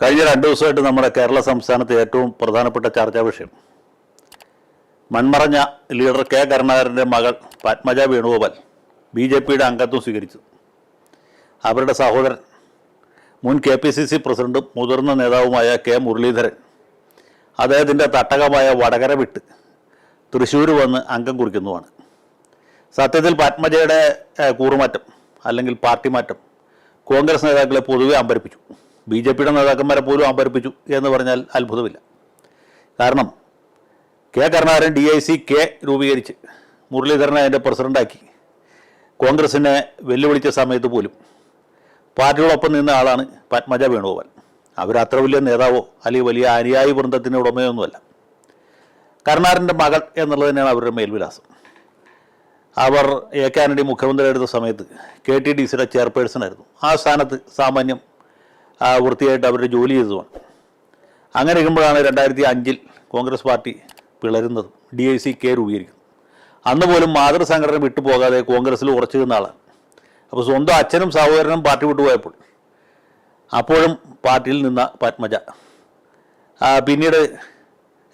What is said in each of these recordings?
കഴിഞ്ഞ രണ്ട് ദിവസമായിട്ട് നമ്മുടെ കേരള സംസ്ഥാനത്ത് ഏറ്റവും പ്രധാനപ്പെട്ട ചർച്ചാ വിഷയം. മൺമറഞ്ഞ ലീഡർ കെ കരുണാകരന്റെ മകൾ പത്മജ വേണുഗോപാൽ ബി ജെ പിയുടെ അംഗത്വം സ്വീകരിച്ചു. അവരുടെ സഹോദരൻ മുൻ കെ പി സി സി പ്രസിഡന്റും മുതിർന്ന നേതാവുമായ കെ മുരളീധരൻ അദ്ദേഹത്തിന്റെ തട്ടകമായ വടകര വിട്ട് തൃശ്ശൂർ വന്ന് അംഗം കുറിക്കുന്നതുമാണ് സത്യത്തിൽ പത്മജയുടെ കൂറുമാറ്റം അല്ലെങ്കിൽ പാർട്ടി മാറ്റം കോൺഗ്രസ് നേതാക്കളെ പൊതുവെ അമ്പരപ്പിച്ചു. ബി ജെ പിയുടെ നേതാക്കന്മാരെ പോലും അമ്പരപ്പിച്ചു എന്ന് പറഞ്ഞാൽ അത്ഭുതമില്ല. കാരണം K Karunakaran D I C K രൂപീകരിച്ച് മുരളീധരനെ അതിന്റെ പ്രസിഡന്റാക്കി കോൺഗ്രസിനെ വെല്ലുവിളിച്ച സമയത്ത് പോലും പാർട്ടിയോടൊപ്പം നിന്ന ആളാണ് പത്മജ വേണുഗോപാൽ. അവരത്ര വലിയ നേതാവോ അല്ലെങ്കിൽ വലിയ അനുയായി വൃന്ദത്തിന്റെ ഉടമയൊന്നുമല്ല. കരുണാകരന്റെ മകൾ എന്നുള്ളത് തന്നെയാണ് അവരുടെ മേൽവിലാസം. അവർ എ കെ ആന്റണി സമയത്ത് കെ ടി ഡി സിയുടെ ചെയർപേഴ്സൺ ആയിരുന്നു. ആ സ്ഥാനത്ത് സാമാന്യം വൃത്തിയായിട്ട് അവരുടെ ജോലി ചെയ്തതുമാണ്. അങ്ങനെ ഇരിക്കുമ്പോഴാണ് രണ്ടായിരത്തി അഞ്ചിൽ കോൺഗ്രസ് പാർട്ടി പിളരുന്നത്. ഡി ഐ സി കെ രൂപീകരിക്കുന്നത് അന്ന് പോലും മാതൃസംഘടന വിട്ടുപോകാതെ കോൺഗ്രസ്സിൽ ഉറച്ചു നിന്ന ആളാണ്. അപ്പോൾ സ്വന്തം അച്ഛനും സഹോദരനും പാർട്ടി വിട്ടുപോയപ്പോൾ അപ്പോഴും പാർട്ടിയിൽ നിന്ന പത്മജ. പിന്നീട്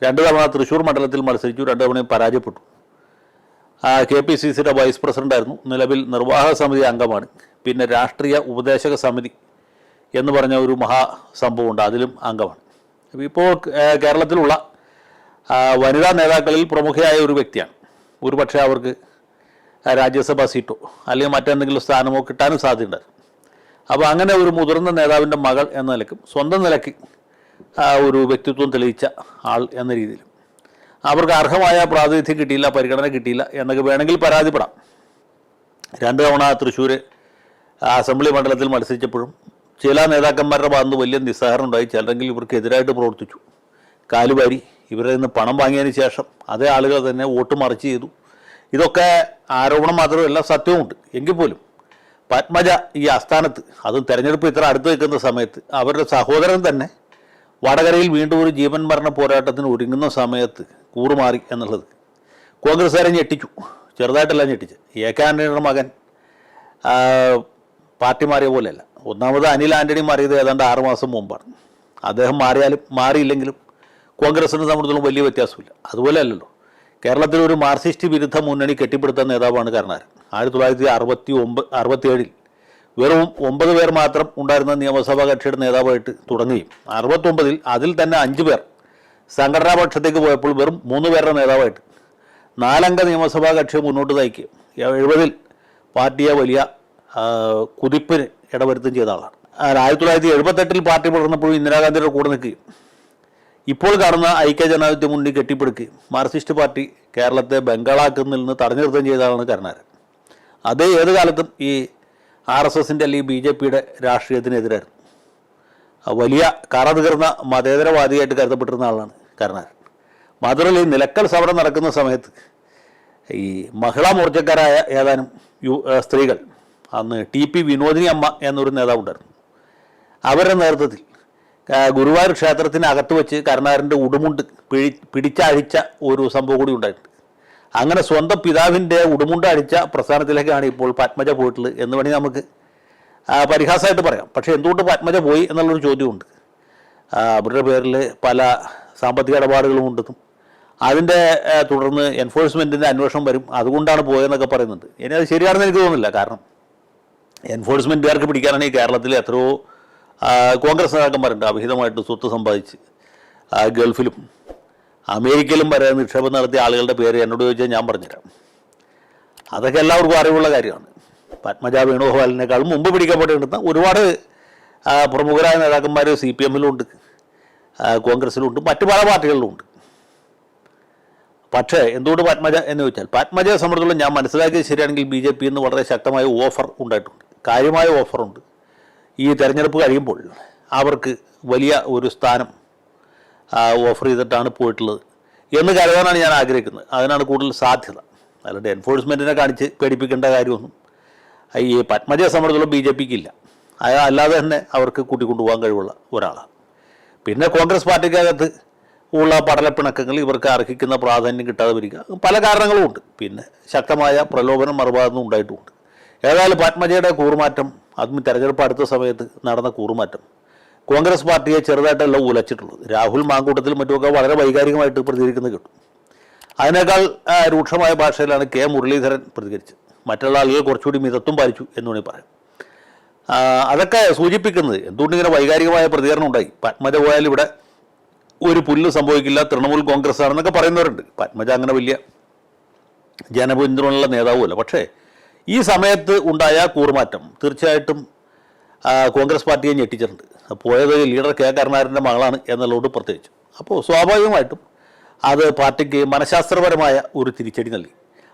രണ്ട് തവണ തൃശ്ശൂർ മണ്ഡലത്തിൽ മത്സരിച്ചു രണ്ട് തവണയും പരാജയപ്പെട്ടു. കെ പി സി സിയുടെ വൈസ് പ്രസിഡന്റായിരുന്നു നിലവിൽ നിർവാഹക സമിതി അംഗമാണ്. പിന്നെ രാഷ്ട്രീയ ഉപദേശക സമിതി എന്ന് പറഞ്ഞ ഒരു മഹാസംഭവമുണ്ട് അതിലും അംഗമാണ്. ഇപ്പോൾ കേരളത്തിലുള്ള വനിതാ നേതാക്കളിൽ പ്രമുഖയായ ഒരു വ്യക്തിയാണ്. ഒരു പക്ഷേ അവർക്ക് രാജ്യസഭാ സീറ്റോ അല്ലെങ്കിൽ മറ്റെന്തെങ്കിലും സ്ഥാനമോ കിട്ടാനും സാധ്യത അപ്പോൾ അങ്ങനെ ഒരു മുതിർന്ന നേതാവിന്റെ മകൾ എന്ന നിലക്കും സ്വന്തം നിലയ്ക്ക് ഒരു വ്യക്തിത്വം തെളിയിച്ച ആൾ എന്ന രീതിയിലും. അവർക്ക് അർഹമായ പ്രാതിനിധ്യം കിട്ടിയില്ല പരിഗണന കിട്ടിയില്ല എന്നൊക്കെ വേണമെങ്കിൽ പരാതിപ്പെടാം. രണ്ട് തവണ തൃശ്ശൂർ അസംബ്ലി മണ്ഡലത്തിൽ മത്സരിച്ചപ്പോഴും ചില നേതാക്കന്മാരുടെ ഭാഗത്ത് വലിയ നിസ്സഹരണമുണ്ടായി ചിലരെങ്കിൽ ഇവർക്ക് എതിരായിട്ട് പ്രവർത്തിച്ചു. കാലുവാരി ഇവരിൽ നിന്ന് പണം വാങ്ങിയതിന് ശേഷം അതേ ആളുകൾ തന്നെ വോട്ട് മറിച്ച് ചെയ്തു. ഇതൊക്കെ ആരോപണം മാത്രമല്ല സത്യവുമുണ്ട്. എങ്കിൽ പോലും പത്മജ ഈ ആസ്ഥാനത്ത് അതും തെരഞ്ഞെടുപ്പ് ഇത്ര അടുത്ത് നിൽക്കുന്ന സമയത്ത് അവരുടെ സഹോദരൻ തന്നെ വടകരയിൽ വീണ്ടും ഒരു ജീവൻ മരണ പോരാട്ടത്തിന് ഒരുങ്ങുന്ന സമയത്ത് കൂറുമാറി എന്നുള്ളത് കോൺഗ്രസ്സുകാരെ ഞെട്ടിച്ചു. ചെറുതായിട്ടല്ല ഞെട്ടിച്ച് എ കെ ആന്റണിയുടെ മകൻ പാർട്ടി മാറിയ പോലെയല്ല. ഒന്നാമത് അനിൽ ആന്റണി മാറിയത് ഏതാണ്ട് ആറ് മാസം മുമ്പാണ്. അദ്ദേഹം മാറിയാലും മാറിയില്ലെങ്കിലും കോൺഗ്രസിനെ സംബന്ധിച്ചോളം വലിയ വ്യത്യാസമില്ല. അതുപോലെ അല്ലല്ലോ കേരളത്തിൽ ഒരു മാർക്സിസ്റ്റ് വിരുദ്ധ മുന്നണി കെട്ടിപ്പടുത്ത നേതാവാണ് കരുണാകരൻ. ആയിരത്തി തൊള്ളായിരത്തി അറുപത്തി ഒമ്പത് അറുപത്തിയേഴിൽ വെറും ഒമ്പത് പേർ മാത്രം ഉണ്ടായിരുന്ന നിയമസഭാ കക്ഷിയുടെ നേതാവായിട്ട് തുടങ്ങുകയും അറുപത്തൊമ്പതിൽ അതിൽ തന്നെ അഞ്ച് പേർ സംഘടനാ പക്ഷത്തേക്ക് പോയപ്പോൾ വെറും മൂന്ന് പേരുടെ നേതാവായിട്ട് നാലംഗ നിയമസഭാ കക്ഷി മുന്നോട്ട് നയിക്കുകയും എഴുപതിൽ പാർട്ടിയെ വലിയ കുതിപ്പിന് ഇടവരുത്തുകയും ചെയ്ത ആളാണ്. ആയിരത്തി തൊള്ളായിരത്തി എഴുപത്തെട്ടിൽ പാർട്ടി പുലർന്നപ്പോഴും ഇന്ദിരാഗാന്ധിയുടെ കൂടെ നിൽക്കുകയും. ഇപ്പോൾ കാണുന്ന ഐക്യ ജനാധിപത്യ മുന്നണി കെട്ടിപ്പടുക്കുകയും മാർക്സിസ്റ്റ് പാർട്ടി കേരളത്തെ ബംഗാളാക്കുന്നതിൽ നിന്ന് തടഞ്ഞു നിർത്തുകയും ചെയ്ത ആളാണ് കരുണാകരൻ. അത് ഏത് കാലത്തും ഈ ആർ എസ് എസിന്റെ അല്ലെങ്കിൽ ബി ജെ പിയുടെ രാഷ്ട്രീയത്തിനെതിരായിരുന്നു. വലിയ കറതുകർന്ന മതേതരവാദിയായിട്ട് കരുതപ്പെട്ടിരുന്ന ആളാണ് കരുണാകരൻ. മാത്രമല്ല ഈ നിലക്കൽ സമരം നടക്കുന്ന സമയത്ത് ഈ മഹിളാ മോർച്ചക്കാരായ ഏതാനും സ്ത്രീകൾ അന്ന് ടി പി വിനോദിനി അമ്മ എന്നൊരു നേതാവുണ്ടായിരുന്നു. അവരുടെ നേതൃത്വത്തിൽ ഗുരുവായൂർ ക്ഷേത്രത്തിന് അകത്ത് വെച്ച് കരുണാകരന്റെ ഉടുമുണ്ട് പിഴി പിടിച്ചഴിച്ച ഒരു സംഭവം കൂടി ഉണ്ടായിട്ടുണ്ട്. അങ്ങനെ സ്വന്തം പിതാവിന്റെ ഉടുമുണ്ട് അഴിച്ച പ്രസ്ഥാനത്തിലേക്കാണ് ഇപ്പോൾ പത്മജ പോയിട്ടുള്ളത് എന്ന് വേണമെങ്കിൽ നമുക്ക് പരിഹാസമായിട്ട് പറയാം. പക്ഷേ എന്തുകൊണ്ട് പത്മജ പോയി എന്നുള്ളൊരു ചോദ്യമുണ്ട്. അവരുടെ പേരിൽ പല സാമ്പത്തിക ഇടപാടുകളും ഉണ്ടെന്നും അതിന്റെ തുടർന്ന് എൻഫോഴ്സ്മെന്റിന്റെ അന്വേഷണം വരും അതുകൊണ്ടാണ് പോയതെന്നൊക്കെ പറയുന്നുണ്ട്. ഇനി അത് ശരിയാണെന്ന് എനിക്ക് തോന്നുന്നില്ല. കാരണം എൻഫോഴ്സ്മെന്റുകാർക്ക് പിടിക്കാനാണെങ്കിൽ കേരളത്തിൽ എത്രയോ കോൺഗ്രസ് നേതാക്കന്മാരുണ്ട്. അവിഹിതമായിട്ട് സ്വത്ത് സമ്പാദിച്ച് ഗൾഫിലും അമേരിക്കയിലും വരെ നിക്ഷേപം നടത്തിയ ആളുകളുടെ പേര് എന്നോട് ചോദിച്ചാൽ ഞാൻ പറഞ്ഞുതരാം. അതൊക്കെ എല്ലാവർക്കും അറിവുള്ള കാര്യമാണ്. പത്മജ വേണുഗോപാലിനേക്കാളും മുമ്പ് പിടിക്കപ്പെട്ടിരുന്ന ഒരുപാട് പ്രമുഖരായ നേതാക്കന്മാർ സി പി എമ്മിലുണ്ട് കോൺഗ്രസ്സിലുണ്ട് മറ്റു പല പാർട്ടികളിലുമുണ്ട്. പക്ഷേ എന്തുകൊണ്ട് പത്മജ എന്ന് ചോദിച്ചാൽ പാത്മജയെ സംബന്ധിച്ചോളം ഞാൻ മനസ്സിലാക്കിയത് ശരിയാണെങ്കിൽ ബി ജെ പി എന്ന് വളരെ ശക്തമായ ഓഫർ ഉണ്ടായിട്ടുണ്ട്. കാര്യമായ ഓഫറുണ്ട്. ഈ തെരഞ്ഞെടുപ്പ് കഴിയുമ്പോൾ അവർക്ക് വലിയ ഒരു സ്ഥാനം ഓഫർ ചെയ്തിട്ടാണ് പോയിട്ടുള്ളത് എന്ന് കരുതാനാണ് ഞാൻ ആഗ്രഹിക്കുന്നത്. അതിനാണ് കൂടുതൽ സാധ്യത. അല്ലാണ്ട് എൻഫോഴ്സ്മെന്റിനെ കാണിച്ച് പേടിപ്പിക്കേണ്ട കാര്യമൊന്നും ഈ പത്മജയെ സംബന്ധിച്ചുള്ള ബി ജെ പിക്ക് ഇല്ല അല്ലാതെ തന്നെ അവർക്ക് കൂട്ടിക്കൊണ്ടുപോകാൻ കഴിവുള്ള ഒരാളാണ്. പിന്നെ കോൺഗ്രസ് പാർട്ടിക്കകത്ത് ഉള്ള പഠനപ്പിണക്കങ്ങൾ ഇവർക്ക് അർഹിക്കുന്ന പ്രാധാന്യം കിട്ടാതെ വരിക. പല കാരണങ്ങളും ഉണ്ട്. പിന്നെ ശക്തമായ പ്രലോഭനം മറുഭാഗത്തും ഉണ്ടായിട്ടുമുണ്ട് ഏതായാലും പത്മജയുടെ കൂറുമാറ്റം അതും തെരഞ്ഞെടുപ്പ് അടുത്ത സമയത്ത് നടന്ന കൂറുമാറ്റം കോൺഗ്രസ് പാർട്ടിയെ ചെറുതായിട്ടല്ല ഉലച്ചിട്ടുള്ളത്. രാഹുൽ മാങ്കൂട്ടത്തിലും മറ്റുമൊക്കെ വളരെ വൈകാരികമായിട്ട് പ്രതികരിക്കുന്നത് കിട്ടും. അതിനേക്കാൾ രൂക്ഷമായ ഭാഷയിലാണ് കെ മുരളീധരൻ പ്രതികരിച്ചത്. മറ്റുള്ള ആളുകൾ കുറച്ചുകൂടി മിതത്വം പാലിച്ചു എന്ന് വേണമെങ്കിൽ പറയാം. അതൊക്കെ സൂചിപ്പിക്കുന്നത് എന്തുകൊണ്ട് ഇങ്ങനെ വൈകാരികമായ പ്രതികരണം ഉണ്ടായി? പത്മജ പോയാൽ ഇവിടെ ഒരു പുല്ല് സംഭവിക്കില്ല തൃണമൂൽ കോൺഗ്രസ് ആണെന്നൊക്കെ പറയുന്നവരുണ്ട്. പത്മജ അങ്ങനെ വലിയ ജനപിന്തുണയുള്ള നേതാവുമല്ല. പക്ഷേ ഈ സമയത്ത് ഉണ്ടായ കൂറുമാറ്റം തീർച്ചയായിട്ടും കോൺഗ്രസ് പാർട്ടിയെ ഞെട്ടിച്ചിട്ടുണ്ട്. പോയത് ലീഡർ കെ കരുണാകരന്റെ മകളാണ് എന്നുള്ളതുകൊണ്ട് പ്രത്യേകിച്ച്. അപ്പോൾ സ്വാഭാവികമായിട്ടും അത് പാർട്ടിക്ക് മനഃശാസ്ത്രപരമായ ഒരു തിരിച്ചടി നൽകി.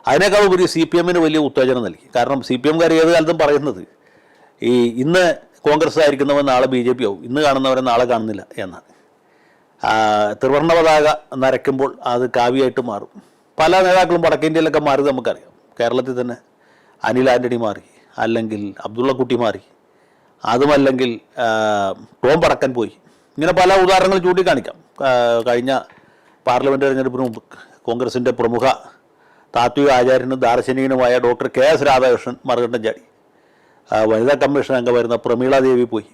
അതിനേക്കാൾ ഉപരി സി പി എമ്മിന് വലിയ ഉത്തേജനം നൽകി. കാരണം സി പി എംകാർ ഏത് കാലത്തും പറയുന്നത് ഈ ഇന്ന് കോൺഗ്രസ് ആയിരിക്കുന്നവൻ നാളെ ബി ജെ പി ആവും. ഇന്ന് കാണുന്നവരെ നാളെ കാണുന്നില്ല എന്നാണ്. ത്രിവർണ പതാക നരയ്ക്കുമ്പോൾ അത് കാവ്യമായിട്ട് മാറും. പല നേതാക്കളും വടക്കേന്ത്യയിലൊക്കെ മാറി നമുക്കറിയാം. കേരളത്തിൽ തന്നെ അനിൽ ആന്റണി മാറി അല്ലെങ്കിൽ അബ്ദുള്ള കുട്ടി മാറി അതുമല്ലെങ്കിൽ ടോം പടക്കൻ പോയി. ഇങ്ങനെ പല ഉദാഹരണങ്ങൾ ചൂണ്ടിക്കാണിക്കാം. കഴിഞ്ഞ പാർലമെന്റ് തെരഞ്ഞെടുപ്പിന് മുമ്പ് കോൺഗ്രസിന്റെ പ്രമുഖ താത്വിക ആചാര്യനും ദാർശനികനുമായ ഡോക്ടർ കെ എസ് രാധാകൃഷ്ണൻ മറുകണ്ഠം ചാടി. വനിതാ കമ്മീഷൻ അംഗമായിരുന്ന പ്രമീള ദേവി പോയി.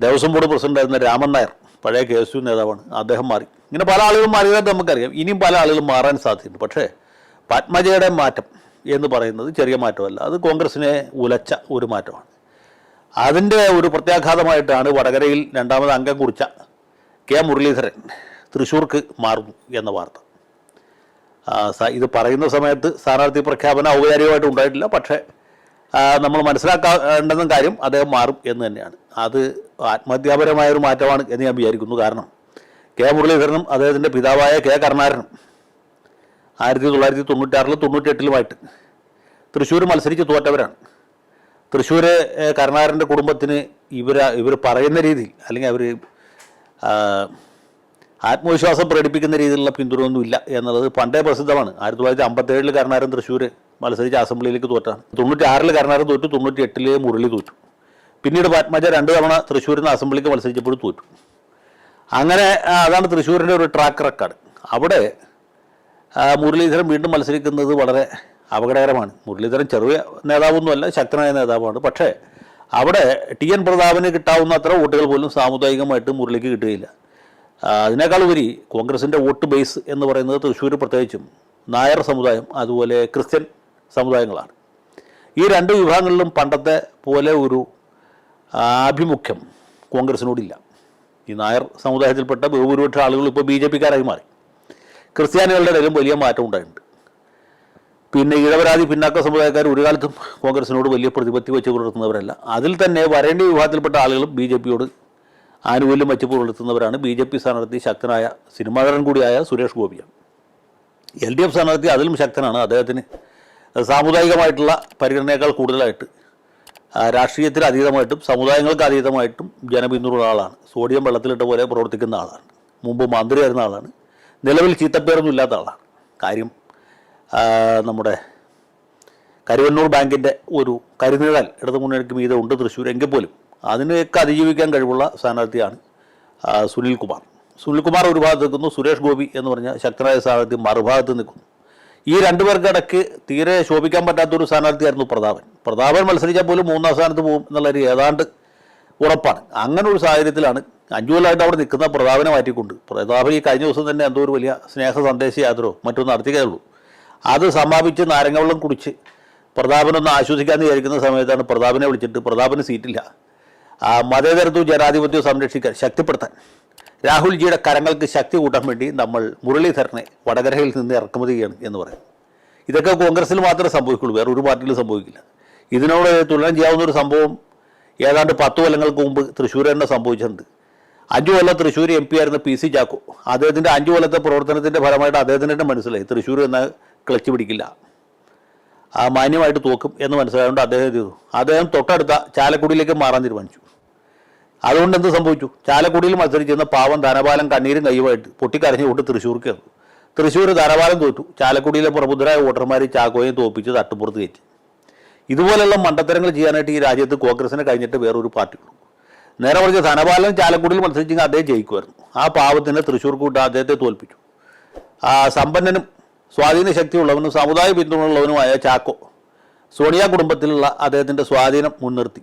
ദേവസ്വം ബോർഡ് പ്രസിഡന്റായിരുന്ന രാമൻ നായർ പഴയ കെ എസ് യു നേതാവാണ്. അദ്ദേഹം മാറി. ഇങ്ങനെ പല ആളുകളും മാറിയതായിട്ട് നമുക്കറിയാം. ഇനിയും പല ആളുകളും മാറാൻ സാധ്യതയുണ്ട്. പക്ഷേ പത്മജയുടെ മാറ്റം എന്ന് പറയുന്നത് ചെറിയ മാറ്റമല്ല. അത് കോൺഗ്രസിനെ ഉലച്ച ഒരു മാറ്റമാണ്. അതിന്റെ ഒരു പ്രത്യാഘാതമായിട്ടാണ് വടകരയിൽ രണ്ടാമത് അംഗം കുറിച്ച കെ മുരളീധരൻ തൃശ്ശൂർക്ക് മാറുന്നു എന്ന വാർത്ത. ഇത് പറയുന്ന സമയത്ത് സ്ഥാനാർത്ഥി പ്രഖ്യാപനം ഔപചാരികമായിട്ട് ഉണ്ടായിട്ടില്ല. പക്ഷേ നമ്മൾ മനസ്സിലാക്കേണ്ടുന്ന കാര്യം അദ്ദേഹം മാറും എന്ന് തന്നെയാണ്. അത് ആത്മഹത്യാപരമായ ഒരു മാറ്റമാണ് എന്ന് ഞാൻ വിചാരിക്കുന്നു. കാരണം കെ മുരളീധരനും അദ്ദേഹത്തിന്റെ പിതാവായ കെ കരുണാകരനും ആയിരത്തി തൊള്ളായിരത്തി തൊണ്ണൂറ്റാറിലും തൊണ്ണൂറ്റെട്ടിലുമായിട്ട് തൃശ്ശൂർ മത്സരിച്ച് തോറ്റവരാണ്. തൃശ്ശൂർ കരുണാകരന്റെ കുടുംബത്തിന് ഇവർ ഇവർ പറയുന്ന രീതിയിൽ അല്ലെങ്കിൽ അവർ ആത്മവിശ്വാസം പ്രകടിപ്പിക്കുന്ന രീതിയിലുള്ള പിന്തുണയൊന്നുമില്ല എന്നുള്ളത് പണ്ടേ പ്രസിദ്ധമാണ്. ആയിരത്തി തൊള്ളായിരത്തി അമ്പത്തേഴിൽ കരുണാകരൻ തൃശ്ശൂർ മത്സരിച്ച് അസംബ്ലിയിലേക്ക് തോറ്റാണ്. തൊണ്ണൂറ്റി ആറിൽ കരുണാകരൻ തോറ്റു തൊണ്ണൂറ്റി എട്ടിൽ മുരളി തോറ്റു. പിന്നീട് പത്മജ രണ്ട് തവണ തൃശ്ശൂരിൽ നിന്ന് അസംബ്ലിക്ക് മത്സരിച്ചപ്പോഴും തോറ്റു. അങ്ങനെ അതാണ് തൃശ്ശൂരിന്റെ ഒരു ട്രാക്ക് റെക്കോർഡ് അവിടെ മുരളീധരൻ വീണ്ടും മത്സരിക്കുന്നത് വളരെ അപകടകരമാണ്. മുരളീധരൻ ചെറിയ നേതാവൊന്നുമല്ല ശക്തനായ നേതാവാണ്. പക്ഷേ അവിടെ ടി എൻ പ്രതാപന് കിട്ടാവുന്ന അത്ര വോട്ടുകൾ പോലും സാമുദായികമായിട്ട് മുരളിക്ക് കിട്ടുകയില്ല. അതിനേക്കാൾ ഉപരി കോൺഗ്രസിന്റെ വോട്ട് ബേസ് എന്ന് പറയുന്നത് തൃശ്ശൂർ പ്രത്യേകിച്ചും നായർ സമുദായം അതുപോലെ ക്രിസ്ത്യൻ സമുദായങ്ങളാണ്. ഈ രണ്ട് വിഭാഗങ്ങളിലും പണ്ടത്തെ പോലെ ഒരു ആഭിമുഖ്യം കോൺഗ്രസിനോടില്ല. ഈ നായർ സമുദായത്തിൽപ്പെട്ട ബഹുഭൂരിപക്ഷ ആളുകൾ ഇപ്പോൾ ബി ജെ പിക്കാരായി മാറി. ക്രിസ്ത്യാനികളുടെ ഇടയിലും വലിയ മാറ്റം ഉണ്ടായിട്ടുണ്ട്. പിന്നെ ഇടവരാതി പിന്നാക്ക സമുദായക്കാർ ഒരു കാലത്തും കോൺഗ്രസിനോട് വലിയ പ്രതിപത്തി വെച്ച് പുലർത്തുന്നവരല്ല. അതിൽ തന്നെ വരേണ്യ വിഭാഗത്തിൽപ്പെട്ട ആളുകളും ബി ജെ പിയോട് ആനുകൂല്യം വെച്ച് പുലർത്തുന്നവരാണ് ബി ജെ പി സ്ഥാനാർത്ഥി ശക്തനായ സിനിമാകാരൻ കൂടിയായ സുരേഷ് ഗോപിയാണ്. എൽ ഡി എഫ് സ്ഥാനാർത്ഥി അതിലും ശക്തനാണ്. അദ്ദേഹത്തിന് സാമുദായികമായിട്ടുള്ള പരിഗണനയേക്കാൾ കൂടുതലായിട്ട് രാഷ്ട്രീയത്തിന് അതീതമായിട്ടും സമുദായങ്ങൾക്ക് അതീതമായിട്ടും ജനപിന്തുണ ആളാണ്. സോഡിയം വെള്ളത്തിലിട്ട പോലെ പ്രവർത്തിക്കുന്ന ആളാണ്. മുമ്പ് മന്ത്രിയായിരുന്ന ആളാണ്. നിലവിൽ ചീത്തപ്പേരൊന്നും ഇല്ലാത്ത ആളാണ്. കാര്യം നമ്മുടെ കരുവന്നൂർ ബാങ്കിന്റെ ഒരു കരുനിഴൽ ഇടതു മുന്നണിക്ക് മീതെ ഉണ്ട് തൃശ്ശൂർ എങ്കിൽ പോലും. അതിനെയൊക്കെ അതിജീവിക്കാൻ കഴിവുള്ള സ്ഥാനാർത്ഥിയാണ് ആ, സുനിൽ കുമാർ സുനിൽ കുമാർ ഒരു ഭാഗത്ത് നിൽക്കുന്നു സുരേഷ് ഗോപി എന്ന് പറഞ്ഞ ശക്തനായ സ്ഥാനാർത്ഥി മറുഭാഗത്ത് നിൽക്കുന്നു. ഈ രണ്ടുപേർക്കിടയ്ക്ക് തീരെ ശോഭിക്കാൻ പറ്റാത്തൊരു സ്ഥാനാർത്ഥിയായിരുന്നു പ്രതാപൻ. പ്രതാപൻ മത്സരിച്ചാൽ പോലും മൂന്നാം സ്ഥാനത്ത് പോകും എന്നുള്ളൊരു ഏതാണ്ട് ഉറപ്പാണ്. അങ്ങനെ ഒരു സാഹചര്യത്തിലാണ് അഞ്ചു കൊല്ലമായിട്ട് അവിടെ നിൽക്കുന്ന പ്രതാപനെ മാറ്റിക്കൊണ്ട്. പ്രതാപൻ ഈ കഴിഞ്ഞ ദിവസം തന്നെ എന്തോ ഒരു വലിയ സ്നേഹ സന്ദേശ യാത്രയോ മറ്റോ നടത്തിയതേ ഉള്ളൂ അത് സമാപിച്ച് നാരങ്ങവെള്ളം കുടിച്ച് പ്രതാപനൊന്ന് ആശ്വസിക്കാമെന്ന് വിചാരിക്കുന്ന സമയത്താണ് പ്രതാപനെ വിളിച്ചിട്ട് പ്രതാപന് സീറ്റില്ല. ആ മതേതരത്വവും ജനാധിപത്യവും സംരക്ഷിക്കാൻ ശക്തിപ്പെടുത്താൻ. രാഹുൽജിയുടെ കരങ്ങൾക്ക് ശക്തി കൂട്ടാൻ വേണ്ടി നമ്മൾ മുരളീധരനെ വടകരയിൽ നിന്ന് ഇറക്കുമതി ചെയ്യണം എന്ന് പറയും. ഇതൊക്കെ കോൺഗ്രസ്സിൽ മാത്രമേ സംഭവിക്കുള്ളൂ വേറെ ഒരു പാർട്ടിയിലും സംഭവിക്കില്ല. ഇതിനോട് തുലനം ചെയ്യാവുന്ന ഒരു സംഭവം ഏതാണ്ട് പത്ത് കൊല്ലങ്ങൾക്ക് മുമ്പ് തൃശ്ശൂർ തന്നെ സംഭവിച്ചിട്ടുണ്ട്. അഞ്ചു കൊല്ലം തൃശ്ശൂർ എം പി ആയിരുന്ന പി സി ചാക്കോ അദ്ദേഹത്തിന്റെ അഞ്ചു കൊല്ലത്തെ പ്രവർത്തനത്തിന്റെ ഫലമായിട്ട് അദ്ദേഹത്തിന് തന്നെ മനസ്സിലായി തൃശ്ശൂർ എന്ന ക്ലച്ച് പിടിക്കില്ല. ആ മാന്യമായിട്ട് തോക്കും എന്ന് മനസ്സിലായതുകൊണ്ട് അദ്ദേഹം ചെയ്തു? അദ്ദേഹം തൊട്ടടുത്ത ചാലക്കുടിയിലേക്ക് മാറാൻ തീരുമാനിച്ചു. അതുകൊണ്ട് എന്ത് സംഭവിച്ചു? ചാലക്കുടിയിൽ മത്സരിച്ചിരുന്ന പാവം ധനപാലം കണ്ണീരും കയ്യുമായിട്ട് പൊട്ടിക്കരഞ്ഞുകൊണ്ട് തൃശ്ശൂർക്ക് കയറി. തൃശ്ശൂർ ധനപാലം തോറ്റു. ചാലക്കുടിയിലെ പ്രബുദ്ധരായ വോട്ടർമാർ ചാക്കോയെ തോപ്പിച്ച് തട്ടുപുറത്ത് കയറ്റി. ഇതുപോലെയുള്ള മണ്ടത്തരങ്ങൾ ചെയ്യാനായിട്ട് ഈ രാജ്യത്ത് കോൺഗ്രസിനെ കഴിഞ്ഞിട്ട് വേറൊരു പാർട്ടിയുള്ളൂ നേരെ പറഞ്ഞ ധനപാലൻ ചാലക്കുടിയിൽ മത്സരിച്ചെങ്കിൽ അദ്ദേഹം ജയിക്കുമായിരുന്നു. ആ പാവത്തിന് തൃശ്ശൂർ കൂട്ട് അദ്ദേഹത്തെ തോൽപ്പിച്ചു. ആ സമ്പന്നനും സ്വാധീന ശക്തിയുള്ളവനും സമുദായ പിന്തുണയുള്ളവനുമായ ചാക്കോ സോണിയ കുടുംബത്തിലുള്ള അദ്ദേഹത്തിന്റെ സ്വാധീനം മുൻനിർത്തി.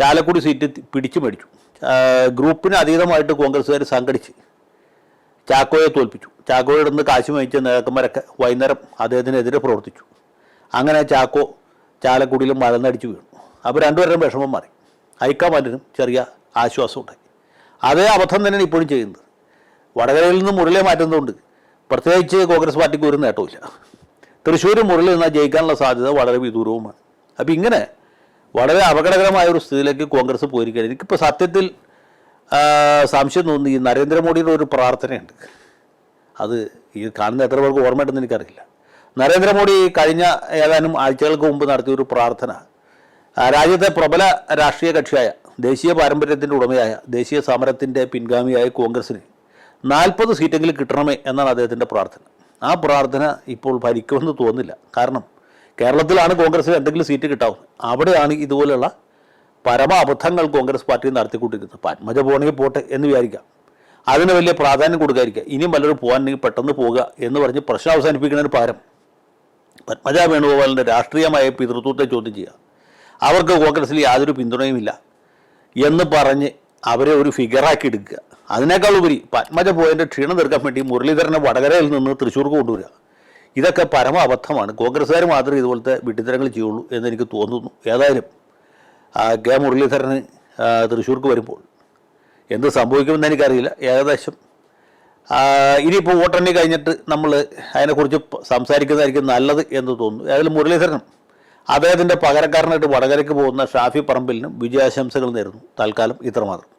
ചാലക്കുടി സീറ്റ് പിടിച്ചു മേടിച്ചു. ഗ്രൂപ്പിന് അതീതമായിട്ട് കോൺഗ്രസ്സുകാർ സംഘടിച്ച് ചാക്കോയെ തോൽപ്പിച്ചു. ചാക്കോയുടെ നിന്ന് കാശ് വാങ്ങിച്ച നേതാക്കന്മാരൊക്കെ വൈകുന്നേരം അദ്ദേഹത്തിനെതിരെ പ്രവർത്തിച്ചു. അങ്ങനെ ചാക്കോ ചാലക്കുടിയിലും മലന്നടിച്ച് വീണു. അപ്പോൾ രണ്ടുപേരും വിഷമം മാറി. ഹൈക്കമാൻഡിനും ചെറിയ ആശ്വാസം ഉണ്ടായി അതേ അബദ്ധം തന്നെയാണ് ഇപ്പോഴും ചെയ്യുന്നത്. വടകരയിൽ നിന്ന് മുരളിയെ മാറ്റുന്നതുകൊണ്ട് പ്രത്യേകിച്ച് കോൺഗ്രസ് പാർട്ടിക്ക് ഒരു നേട്ടമില്ല തൃശ്ശൂർ മുരളി നിന്നാൽ ജയിക്കാനുള്ള സാധ്യത വളരെ വിദൂരവുമാണ്. അപ്പോൾ ഇങ്ങനെ വളരെ അപകടകരമായ ഒരു സ്ഥിതിയിലേക്ക് കോൺഗ്രസ് പോയിരിക്കുകയാണ്. എനിക്കിപ്പോൾ സത്യത്തിൽ സംശയം തോന്നി. ഈ നരേന്ദ്രമോദിയുടെ ഒരു പ്രാർത്ഥനയുണ്ട്. അത് ഈ കാണുന്ന എത്ര പേർക്ക് ഓർമ്മയുണ്ടെന്ന് എനിക്കറിയില്ല. നരേന്ദ്രമോദി കഴിഞ്ഞ ഏതാനും ആഴ്ചകൾക്ക് മുമ്പ് നടത്തിയ ഒരു പ്രാർത്ഥന രാജ്യത്തെ പ്രബല രാഷ്ട്രീയ കക്ഷിയായ ദേശീയ പാരമ്പര്യത്തിന്റെ ഉടമയായ ദേശീയ സമരത്തിന്റെ പിൻഗാമിയായ കോൺഗ്രസിന് നാൽപ്പത് സീറ്റെങ്കിലും കിട്ടണമേ എന്നാണ് അദ്ദേഹത്തിന്റെ പ്രാർത്ഥന. ആ പ്രാർത്ഥന ഇപ്പോൾ ഭരിക്കുമെന്ന് തോന്നില്ല കാരണം കേരളത്തിലാണ് കോൺഗ്രസിന് എന്തെങ്കിലും സീറ്റ് കിട്ടാവും. അവിടെയാണ് ഇതുപോലെയുള്ള പരമ അബദ്ധങ്ങൾ കോൺഗ്രസ് പാർട്ടി നടത്തിക്കൊണ്ടിരിക്കുന്നത്. പത്മജ പോകണമെങ്കിൽ പോട്ടെ എന്ന് വിചാരിക്കാം. അതിന് വലിയ പ്രാധാന്യം കൊടുക്കാതിരിക്കുക ഇനിയും വല്ലവരും പോകാനെങ്കിൽ പെട്ടെന്ന് പോവുക എന്ന് പറഞ്ഞ് പ്രശ്നം അവസാനിപ്പിക്കുന്നതിന് പകരം പത്മജ വേണുഗോപാലിന്റെ രാഷ്ട്രീയമായ പിതൃത്വത്തെ ചോദ്യം ചെയ്യുക. അവർക്ക് കോൺഗ്രസ്സിൽ യാതൊരു പിന്തുണയുമില്ല എന്ന് പറഞ്ഞ് അവരെ ഒരു ഫിഗറാക്കി എടുക്കുക. അതിനേക്കാൾ ഉപരി പത്മജ പോയതിന്റെ ക്ഷീണം തീർക്കാൻ വേണ്ടി മുരളീധരനെ വടകരയിൽ നിന്ന് തൃശ്ശൂർക്ക് കൊണ്ടുവരിക. ഇതൊക്കെ പരമ അബദ്ധമാണ്. കോൺഗ്രസ്സുകാർ മാത്രമേ ഇതുപോലത്തെ വിട്ടിത്തരങ്ങൾ ചെയ്യുള്ളൂ എന്ന് എനിക്ക് തോന്നുന്നു. ഏതായാലും കെ മുരളീധരന് തൃശ്ശൂർക്ക് വരുമ്പോൾ എന്ത് സംഭവിക്കുമെന്ന് എനിക്കറിയില്ല. ഏകദേശം ഇനിയിപ്പോൾ വോട്ടെണ്ണി കഴിഞ്ഞിട്ട് നമ്മൾ അതിനെക്കുറിച്ച് സംസാരിക്കുന്നതായിരിക്കും നല്ലത് എന്ന് തോന്നുന്നു. ഏതായാലും മുരളീധരനും അദ്ദേഹത്തിന്റെ പകരക്കാരനായിട്ട് വടകരയ്ക്ക് പോകുന്ന ഷാഫി പറമ്പിലിനും വിജയാശംസകൾ നേരുന്നു. തൽക്കാലം ഇത്രമാത്രം.